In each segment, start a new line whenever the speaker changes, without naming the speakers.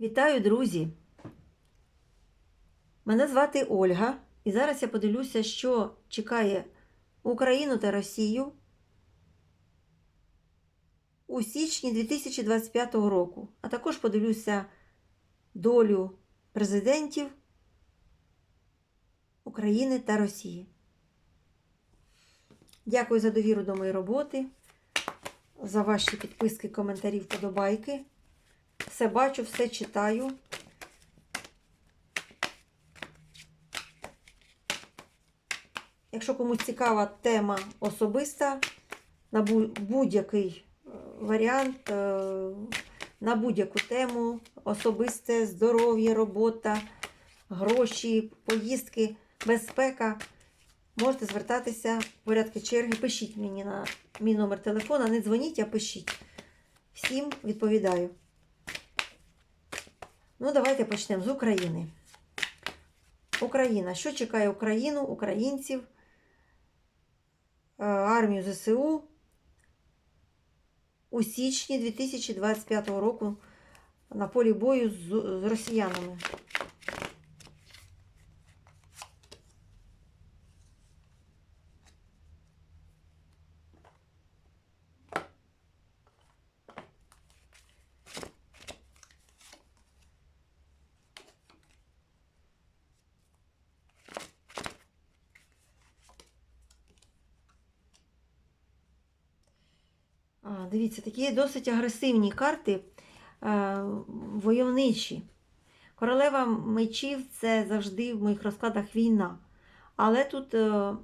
Вітаю, друзі! Мене звати Ольга, і зараз я подивлюся, що чекає Україну та Росію у січні 2025 року, а також подивлюся долю президентів України та Росії. Дякую за довіру до моєї роботи, за ваші підписки, коментарі, вподобайки. Все бачу, все читаю. Якщо комусь цікава тема особиста, на будь-який е, варіант, е, на будь-яку тему, особисте здоров'я, робота, гроші, поїздки, безпека, можете звертатися в порядку черги. Пишіть мені на мій номер телефона, не дзвоніть, а пишіть. Всім відповідаю. Ну, давайте почнемо з України. Україна. Що чекає Україну, українців, е, армію ЗСУ у січні 2025 року на полі бою з, з росіянами? Дивіться, такі досить агресивні карти е, войовничі. Королева мечів це завжди в моїх розкладах війна. Але тут е,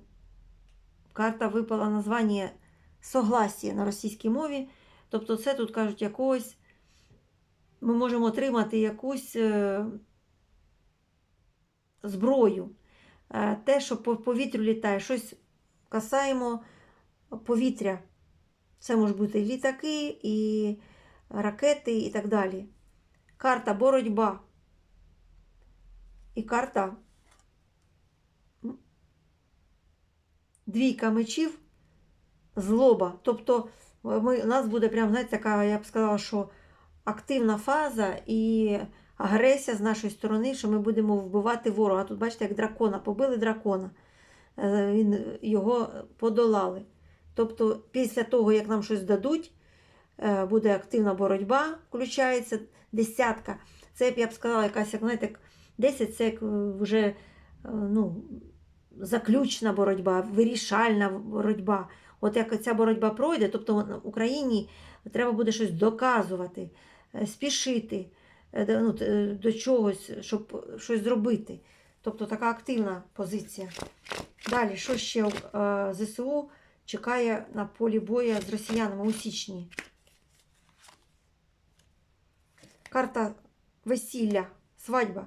карта випала названня согласія на російській мові. Тобто, це тут кажуть якогось. Ми можемо отримати якусь е, зброю. Те, що по повітрю літає, щось касаємо повітря. Це можуть бути і літаки, і ракети, і так далі. Карта боротьба. І карта двійка мечів, злоба. Тобто ми, у нас буде прям, знаєте, така, я б сказала, що активна фаза і агресія з нашої сторони, що ми будемо вбивати ворога. Тут, бачите, як дракона, побили дракона, Е, його подолали. Тобто, після того, як нам щось дадуть, е, буде активна боротьба, включається десятка. Це, я б сказала, якась, як знаєте, 10 це е, вже е, ну, заключна боротьба, вирішальна боротьба. От як ця боротьба пройде, тобто Україні треба буде щось доказувати, спішити ну, до чогось, щоб щось зробити. Тобто така активна позиція. Далі, що ще ЗСУ чекає на полі бою з росіянами у січні? Карта весілля, свадьба.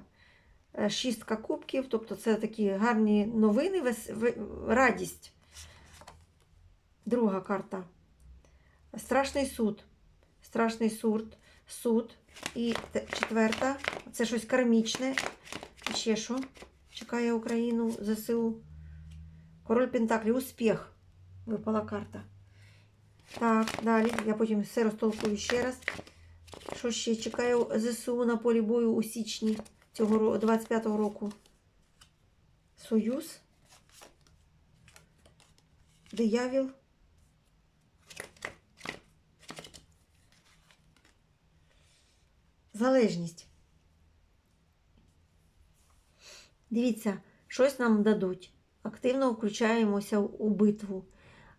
Е, Шістка кубків, тобто це такі гарні новини, вес- радість. Друга карта. Страшний суд. Страшний суд. Суд. І четверта. Це щось кармічне. І Ще що? Чекає Україну ЗСУ. Король Пентаклів. Успіх. Випала карта. Так, далі. Я потім все розтолкую ще раз. Що ще чекає ЗСУ на полі бою у січні цього ро- 25-го року? Союз. Диявіл. Залежність. Дивіться, щось нам дадуть. Активно включаємося у битву.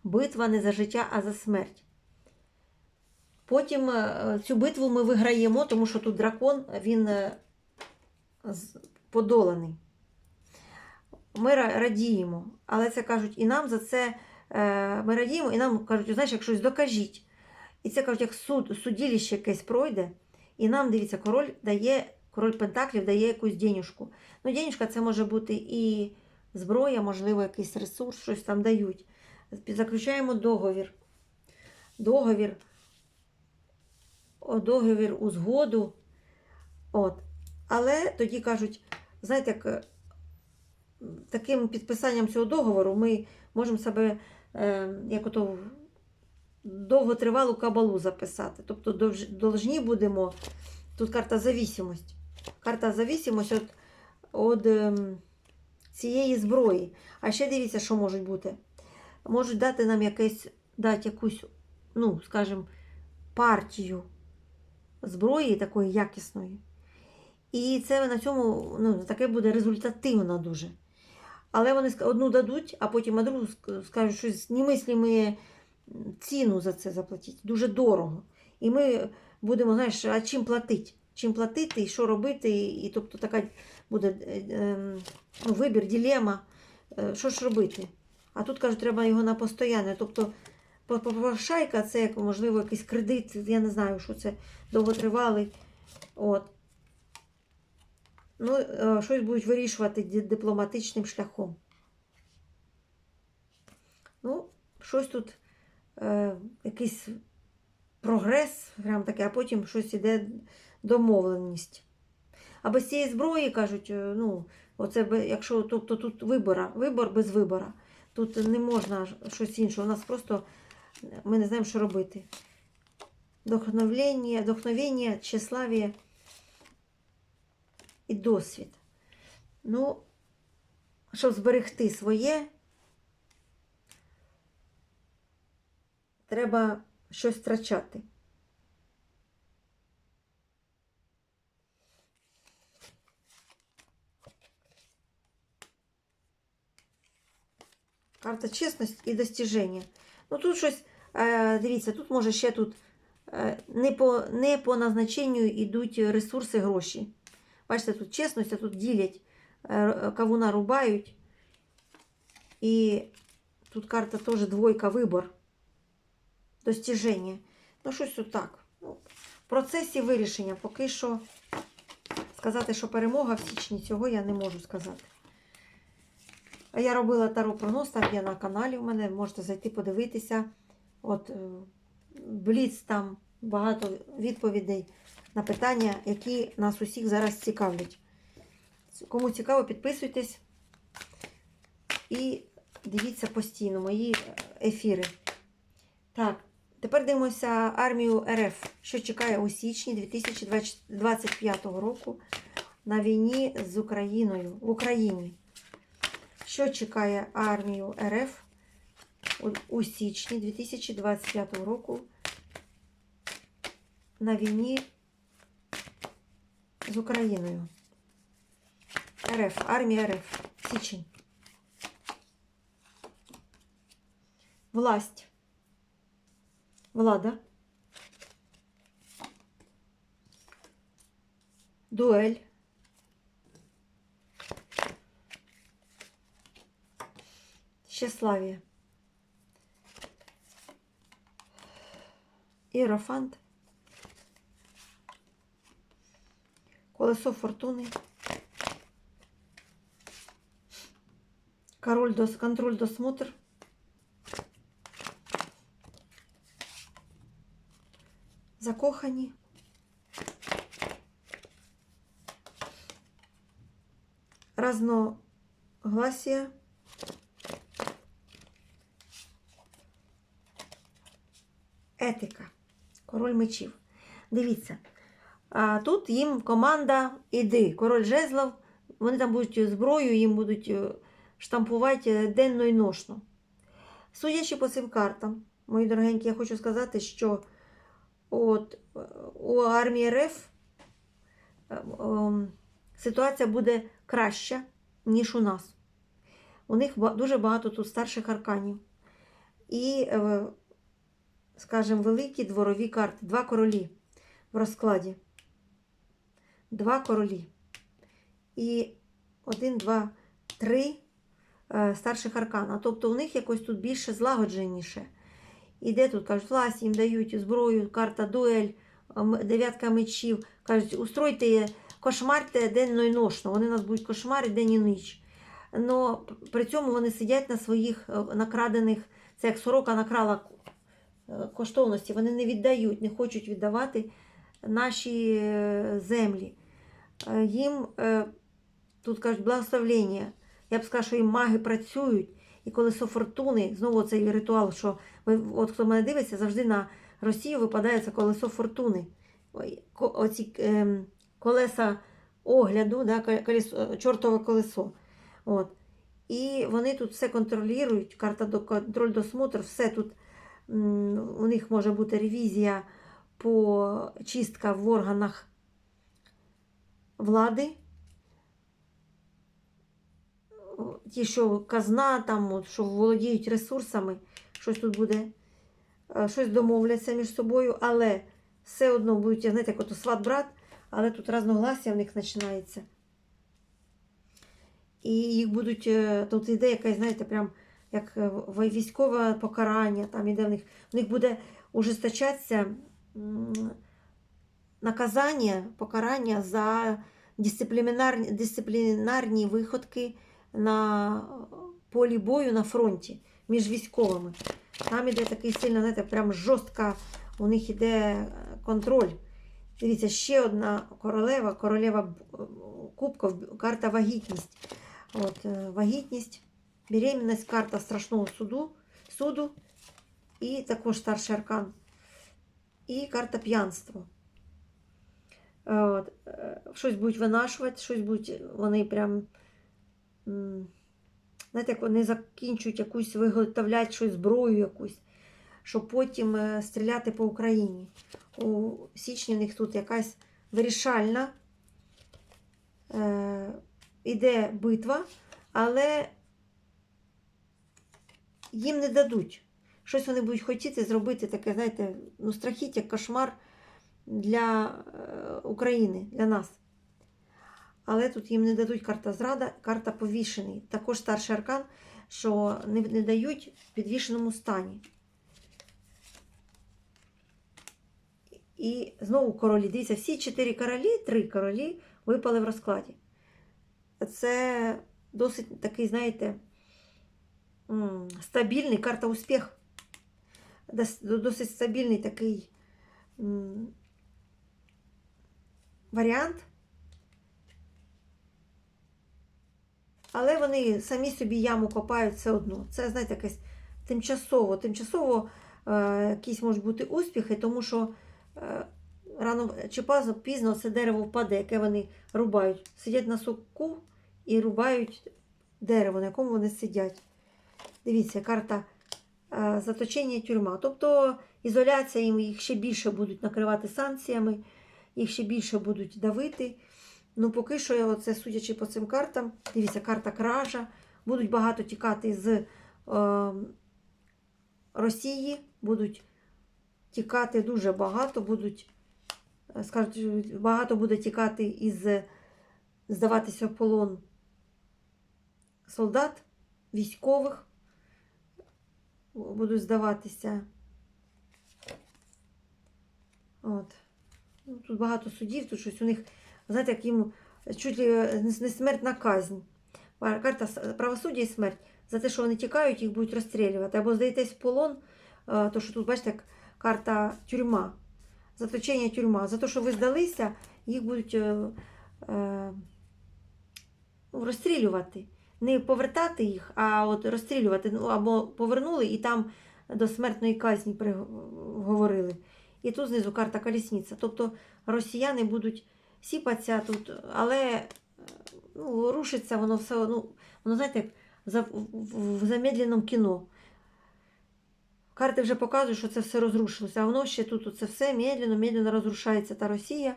Битва не за життя, а за смерть. Потім е, цю битву ми виграємо, тому що тут дракон, він е, подоланий. Ми радіємо, але це кажуть, і нам за це е, ми радіємо, і нам кажуть, знаєш, як щось докажіть. І це кажуть, як суд, судилище якесь пройде, і нам, дивіться, король дає, король Пентаклів дає якусь денюжку. Ну, денюжка це може бути і зброя, можливо, якийсь ресурс, щось там дають. Заключаємо договір. Договір договір у згоду. От. Але тоді кажуть, знаєте, як е, таким підписанням цього договору ми можемо себе е, як ото довготривалу кабалу записати. Тобто довж- должні будемо Тут карта зависимость. Карта зависимость від, від ем, цієї зброї. А ще дивіться, що можуть бути. Можуть дати нам якесь, дати якусь, ну, скажімо, партію зброї такої якісної. І це на цьому ну, таке буде результативно дуже. Але вони одну дадуть, а потім а скажуть, що немислимі ціну за це заплатити. Дуже дорого. І ми будемо, знаєш, а чим платити? Чим платити і що робити? І, тобто така буде е, е, вибір, ділема, е, що ж робити. А тут кажуть, треба його на постоянне. Тобто по- по- попрошайка це як, можливо якийсь кредит, я не знаю, що це довготривалий. От. Ну, е, щось будуть вирішувати дипломатичним шляхом. Ну, щось тут, е, якийсь прогрес, прям таке, а потім щось іде домовленість. А без цієї зброї, кажуть, е, ну, оце, якщо тобто тут вибора, вибор без вибора. Тут не можна щось інше. У нас просто ми не знаємо, що робити. Вдохновення, вдохновення, тщеславие і досвід. Ну, щоб зберегти своє, треба щось втрачати. Карта чесність і достіження. Ну тут щось, е, дивіться, тут може ще тут е, не по, не по назначенню йдуть ресурси гроші. Бачите, тут чесність, а тут ділять, е, кавуна рубають. І тут карта теж двойка вибор. Достіження. Ну, щось тут так. Ну, в процесі вирішення поки що сказати, що перемога в січні цього я не можу сказати. Я робила таро прогноз, там є на каналі у мене, можете зайти подивитися. От е, Бліц там багато відповідей на питання, які нас усіх зараз цікавлять. Кому цікаво, підписуйтесь і дивіться постійно мої ефіри. Так, тепер дивимося армію РФ, що чекає у січні 2025 року на війні з Україною в Україні. Що чекає армію РФ у, січні 2025 року на війні з Україною? РФ, армія РФ, січень. Власть. Влада. Дуель. Тщеславие. Іерофант. Колесо фортуни. Король дос, контроль досмотр. Закохані. Разногласія. Етика. Король мечів. Дивіться. А тут їм команда іди. Король жезлов. Вони там будуть зброю, їм будуть е, штампувати денно і ношно. Судячи по цим картам, мої дорогенькі, я хочу сказати, що от у армії РФ е, ем, ситуація буде краща, ніж у нас. У них дуже багато тут старших арканів. І, е, скажімо, великі дворові карти. Два королі в розкладі. Два королі. І один, два, три е, старших аркана. Тобто у них якось тут більше злагодженіше. Іде тут, кажуть, власть їм дають зброю, карта дуель, дев'ятка мечів. Кажуть, устройте, кошмарте денно і ношно. Вони нас будуть кошмарити день і ніч. Но при цьому вони сидять на своїх е, накрадених, це як сорока накрала е, коштовності. Вони не віддають, не хочуть віддавати наші е, землі. Е, Їм е, тут кажуть благословення. Я б сказала, що їм маги працюють. І колесо фортуни, знову цей ритуал, що ви, от хто мене дивиться, завжди на Росію випадає це колесо фортуни. оці ем, колеса огляду, да, колесо, чортове колесо. От. І вони тут все контролюють, карта до контроль досмотр, все тут у них може бути ревізія по чистка в органах влади. Ті, що казна, там, от, що володіють ресурсами, щось тут буде, е, щось домовляться між собою, але все одно будуть, знаєте, як ото сват-брат, але тут разногласія в них починається. І їх будуть, е, тут іде якась, знаєте, прям як е, військове покарання, там іде в них, в них буде ужесточатися наказання, покарання за дисциплінарні, дисциплінарні виходки на полі бою на фронті між військовими. Там іде такий сильно, знаєте, прям жорстка, у них іде контроль. Дивіться, ще одна королева, королева б- кубків, карта вагітність. От, е, вагітність, беременність, карта страшного суду, суду і також старший аркан. І карта п'янство. Е, От, щось будуть винашувати, щось будуть вони прям. Знаєте, як вони закінчують якусь виготовляти щось зброю якусь, щоб потім е, стріляти по Україні. У січні в них тут якась вирішальна е, іде битва, але їм не дадуть. Щось вони будуть хотіти зробити таке, знаєте, ну, страхіття, кошмар для е, України, для нас. Але тут їм не дадуть карта зрада, карта повішений. Також старший аркан, що не, не дають в підвішеному стані. І знову королі. Дивіться, всі чотири королі, три королі випали в розкладі. Це досить такий, знаєте, стабільний карта успіх. Досить стабільний такий варіант. Але вони самі собі яму копають все одно. Це, знаєте, якесь тимчасово. Тимчасово е, можуть бути успіхи, тому що е, рано чи пізно це дерево впаде, яке вони рубають. Сидять на суку і рубають дерево, на якому вони сидять. Дивіться, карта е, заточення тюрма. Тобто ізоляція їм їх ще більше будуть накривати санкціями, їх ще більше будуть давити. Ну, поки що, оце, судячи по цим картам, дивіться, карта кража, будуть багато тікати з е, Росії, будуть тікати дуже багато, будуть, е, скажуть, багато буде тікати із здаватися в полон солдат, військових, будуть здаватися. От. Ну, тут багато судів, тут щось у них, знаєте, як їм чуть ли не смертна казнь. Карта правосуддя і смерть. За те, що вони тікають, їх будуть розстрілювати. Або здаєтесь в полон, е, то що тут, бачите, як карта тюрма, заточення тюрма. За те, що ви здалися, їх будуть е, е, ну, розстрілювати. Не повертати їх, а от розстрілювати. Ну, або повернули і там до смертної казні приговорили. І тут знизу карта колісниця. Тобто росіяни будуть сіпатися тут, але ну, рушиться воно все, ну, воно, знаєте, як в замедленому кіно. Карти вже показують, що це все розрушилося, а воно ще тут це все медленно, медленно розрушається та Росія.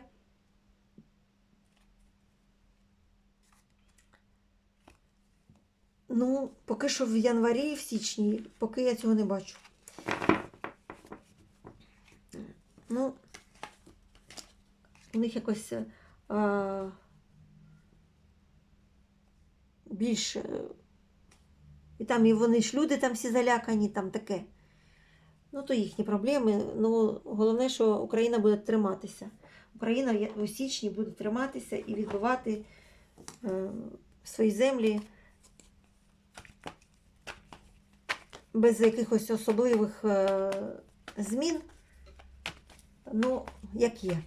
Ну, поки що в январі, в січні, поки я цього не бачу. Ну, у них якось е, більш. е, І там і вони ж люди там всі залякані, там таке. Ну, то їхні проблеми. Ну, головне, що Україна буде триматися. Україна у січні буде триматися і відбивати е, свої землі без якихось особливих е, змін. Ну, як є.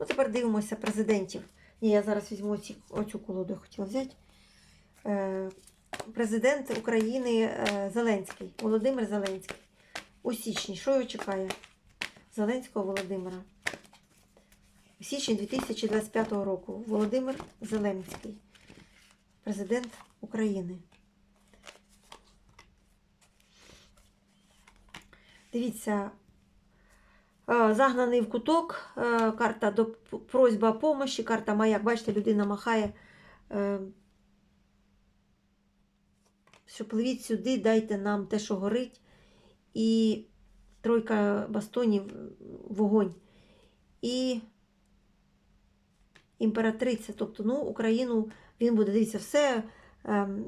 Ну, тепер дивимося президентів. Ні, я зараз візьму оцю колоду, я хотіла взяти. Е, президент України е, Зеленський, Володимир Зеленський. У січні. Що його чекає? Зеленського Володимира. січні 2025 року. Володимир Зеленський, президент України. Дивіться, е, загнаний в куток, е, карта до просьба помощі, карта маяк. Бачите, людина махає. е, Що пливіть сюди, дайте нам те, що горить. І тройка бастонів, вогонь. І імператриця. Тобто, ну, Україну він буде дивитися все ем,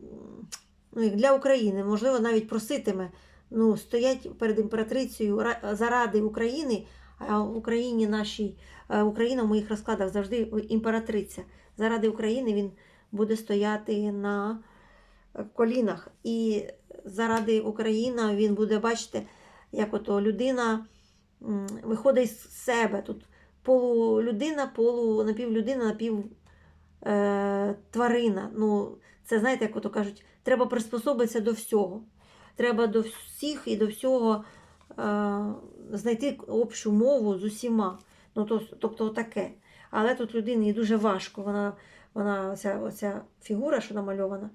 ну, для України. Можливо, навіть проситиме. Ну, стоять перед імператрицею заради України, а в Україні нашій, е, Україна в моїх розкладах завжди імператриця. Заради України він буде стояти на е, колінах. І заради України він буде, бачите, як ото людина виходить з себе. Тут полулюдина, полу напівлюдина, напів е. Ну, це знаєте, як ото кажуть, треба приспособитися до всього. Треба до всіх і до всього е, знайти общу мову з усіма. Ну, то, тобто таке. Але тут людині дуже важко. Вона, вона оця, оця фігура, що намальована,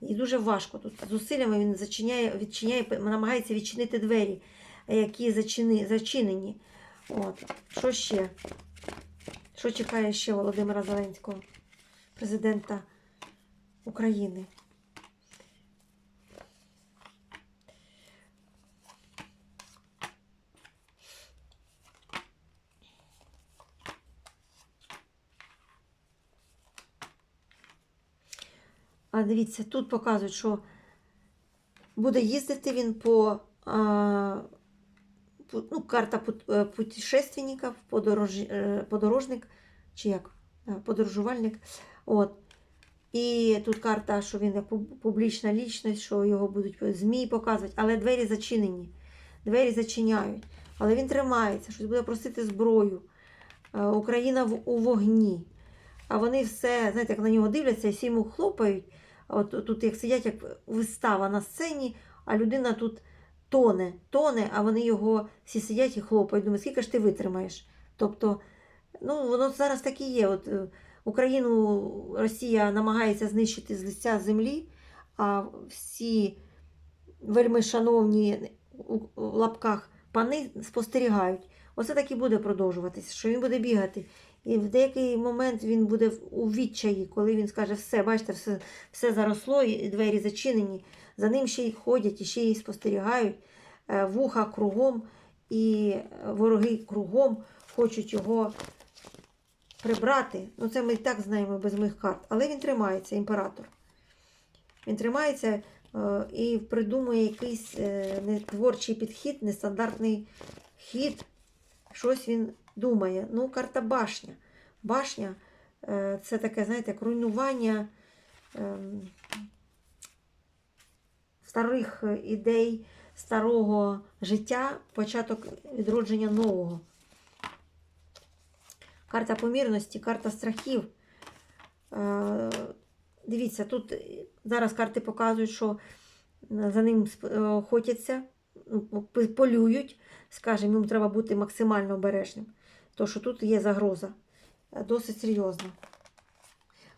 їй дуже важко. Тут зусиллями він зачиняє, відчиняє, намагається відчинити двері, які зачини, зачинені. От. Що ще? Що чекає ще Володимира Зеленського, президента України? А дивіться, тут показують, що буде їздити він по, а, ну, карта е, путешественника, подорож, е, подорожник, чи як, Е, подорожувальник. От. І тут карта, що він як публічна лічність, що його будуть ЗМІ показувати, але двері зачинені. Двері зачиняють. Але він тримається, щось буде просити зброю. Україна в, у вогні. А вони все, знаєте, як на нього дивляться, і всі йому хлопають. От тут як сидять, як вистава на сцені, а людина тут тоне, тоне, а вони його всі сидять і хлопають. Думаю, скільки ж ти витримаєш? Тобто, ну воно зараз так і є. От е, Україну Росія намагається знищити з лиця землі, а всі вельми шановні у лапках пани спостерігають. Оце так і буде продовжуватися, що він буде бігати. І в деякий момент він буде у відчаї, коли він скаже, все, бачите, все, все заросло, і двері зачинені. За ним ще й ходять, і ще й спостерігають, е, вуха кругом, і е, вороги кругом хочуть його прибрати. Ну, це ми і так знаємо без моїх карт. Але він тримається, імператор. Він тримається е, і придумує якийсь е, не творчий підхід, нестандартний хід. Щось він думає. Ну, карта башня. Башня е, це таке, знаєте, як руйнування ем, старих ідей, старого життя, початок відродження нового. Карта помірності, карта страхів. Е, Дивіться, тут зараз карти показують, що за ним е, охотяться, ну, полюють. Скажімо, їм треба бути максимально обережним. То, що тут є загроза. Е, Досить серйозна.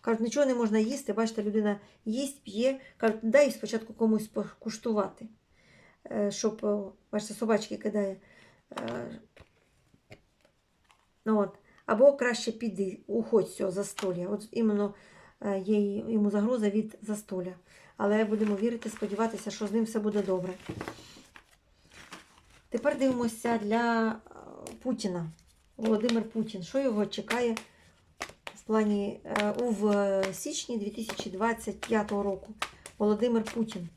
Кажуть, нічого не можна їсти. Бачите, людина їсть, п'є. Кажуть, дай спочатку комусь покуштувати. Е, Щоб, бачите, собачки кидає. Е, Ну, от. Або краще піди, уходь з цього застолля. От іменно е, є йому загроза від застолля. Але будемо вірити, сподіватися, що з ним все буде добре. Тепер дивимося для е, Путіна. Володимир Путін. Що його чекає в плані е, у в січні 2025 року? Володимир Путін,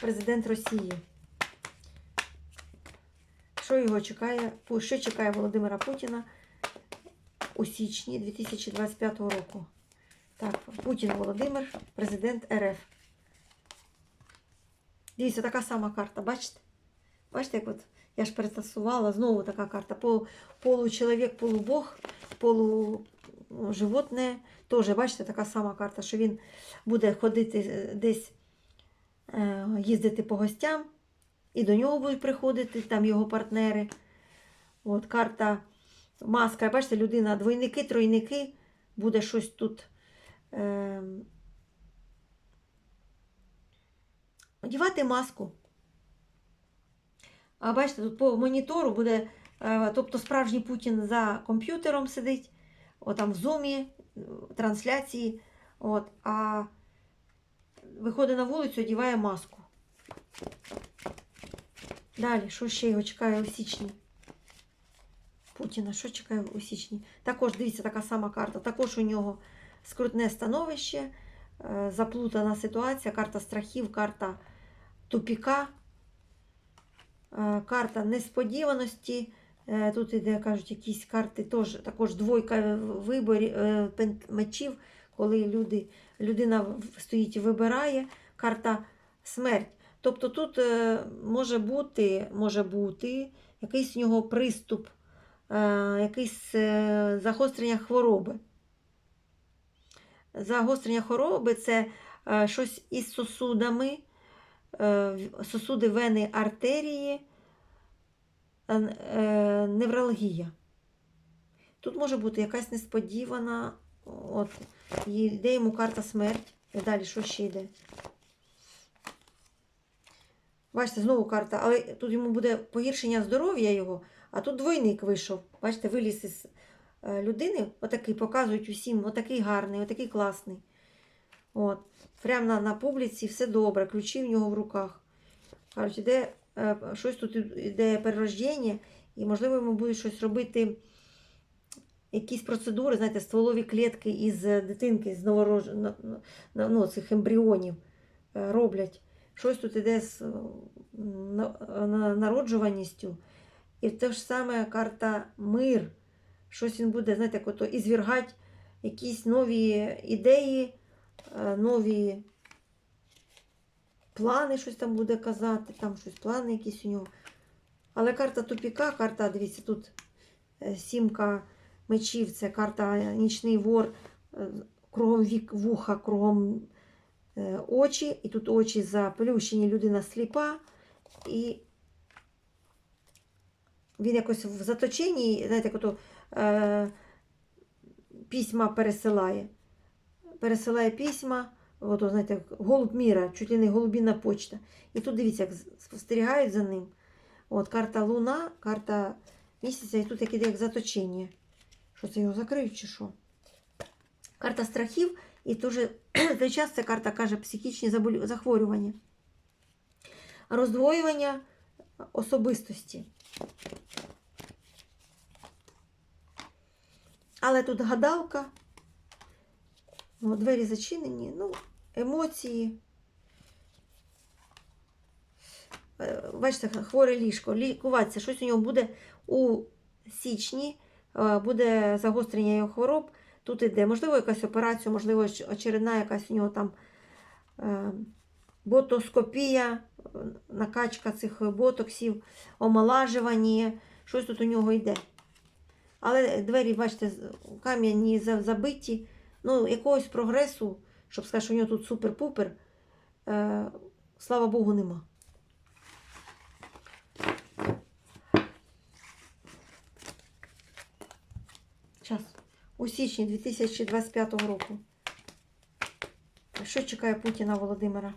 президент Росії. Що його чекає? Що чекає Володимира Путіна у січні 2025 року? Так, Путін Володимир, президент РФ. Дивіться, така сама карта, бачите? Бачите, як от я ж перетасувала, знову така карта. Пол, получеловік, полубог, полуживотне. Теж, бачите, така сама карта, що він буде ходити е, десь, е, їздити по гостям, і до нього будуть приходити там його партнери. От карта маска, бачите, людина, двойники, тройники, буде щось тут. Е, одівати маску. А бачите, тут по монітору буде, е, тобто справжній Путін за комп'ютером сидить, отам в зумі, е, трансляції, от, а виходить на вулицю, одіває маску. Далі, що ще його чекає у січні? Путіна, що чекає у січні? Також, дивіться, така сама карта. Також у нього скрутне становище, е, заплутана ситуація, карта страхів, карта тупіка, карта несподіваності. Е, Тут іде, кажуть, якісь карти, теж, також двойка виборів, е, мечів, коли люди, людина стоїть і вибирає, карта смерть. Тобто тут е, може бути, може бути якийсь у нього приступ, е, якесь е, загострення хвороби. Загострення хвороби це е, щось із сосудами, е, сосуди вени артерії, е, е, невралгія. Тут може бути якась несподівана, от, йде йому карта смерть. Далі що ще йде? Бачите, знову карта, але тут йому буде погіршення здоров'я його, а тут двойник вийшов. Бачите, виліз із е, людини, отакий, показують усім, отакий гарний, отакий класний. От. Прямо на, на публіці все добре, ключі в нього в руках. Кажуть, іде, е, щось тут іде перерождення, і, можливо, йому будуть щось робити, якісь процедури, знаєте, стволові клітки із дитинки, з новорож... ну, цих ембріонів е, роблять. Щось тут іде з е, на- на- народжуваністю. І те ж саме карта мир. Щось він буде, знаєте, як ото ізвергати якісь нові ідеї, е, нові плани, щось там буде казати, там щось плани якісь у нього. Але карта тупіка, карта, дивіться, тут е, сімка мечів, це карта нічний вор, е, кругом вік, вуха, кругом е, очі, і тут очі заплющені, людина сліпа, і він якось в заточенні, знаєте, як е, письма пересилає. Пересилає письма, ото, знаєте, голуб міра, чуть ли не голубіна почта. І тут дивіться, як спостерігають за ним. От карта Луна, карта місяця, і тут як іде як заточення. Що це його закриють чи що? Карта страхів, і дуже той час ця карта каже психічні захворювання. Роздвоювання особистості. Але тут гадалка, ну, двері зачинені, ну, емоції. Е, Бачите, хворе ліжко, лікуватися, щось у нього буде у січні, е, буде загострення його хвороб. Тут іде, можливо, якась операція, можливо, очередна якась у нього там е, ботоскопія, накачка цих ботоксів, омолажування, щось тут у нього йде. Але двері, бачите, кам'яні забиті. Ну, якогось прогресу, щоб сказати, що у нього тут супер-пупер, е, слава Богу, нема. Час. У січні 2025 року. Що чекає Путіна Володимира,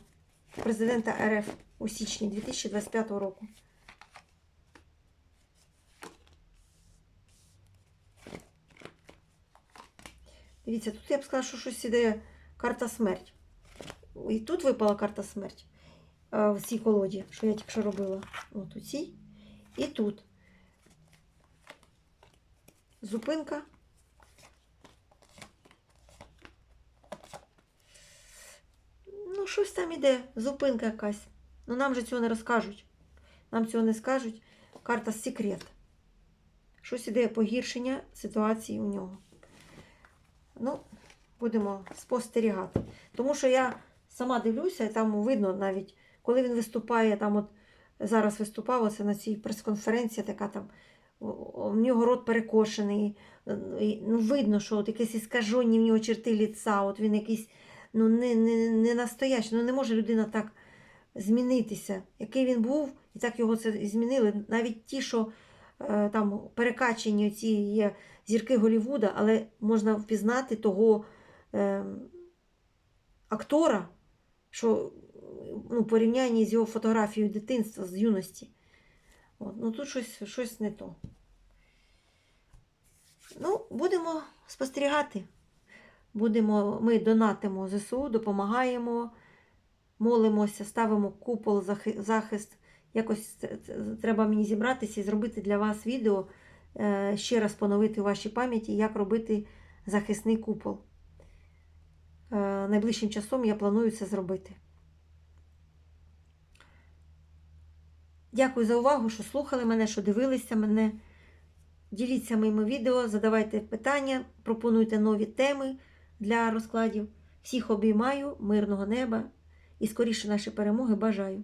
президента РФ у січні 2025 року? Дивіться, тут я б сказала, що щось іде карта смерть. І тут випала карта смерть е, в цій колоді, що я тільки що робила. От у цій. І тут. Зупинка. Ну, щось там іде, зупинка якась. Ну, нам же цього не розкажуть. Нам цього не скажуть. Карта секрет. Щось іде погіршення ситуації у нього. Ну, будемо спостерігати. Тому що я сама дивлюся, і там видно навіть, коли він виступає, там от зараз виступав оце на цій прес-конференції, така там, в нього рот перекошений. Ну, видно, що от якісь іскажені в нього черти ліца, от він якийсь ну, не, не, не настоящий, ну не може людина так змінитися. Який він був, і так його це змінили. Навіть ті, що там перекачені ці є зірки Голлівуда, але можна впізнати того е, актора, що ну, порівнянні з його фотографією дитинства, з юності. От, ну тут щось, щось не то. Ну, будемо спостерігати. Будемо, ми донатимо ЗСУ, допомагаємо, молимося, ставимо купол, захист. Якось треба мені зібратися і зробити для вас відео, е, ще раз поновити у вашій пам'яті, як робити захисний купол. Е, Найближчим часом я планую це зробити. Дякую за увагу, що слухали мене, що дивилися мене. Діліться моїми відео, задавайте питання, пропонуйте нові теми для розкладів. Всіх обіймаю, мирного неба і скоріше нашої перемоги бажаю.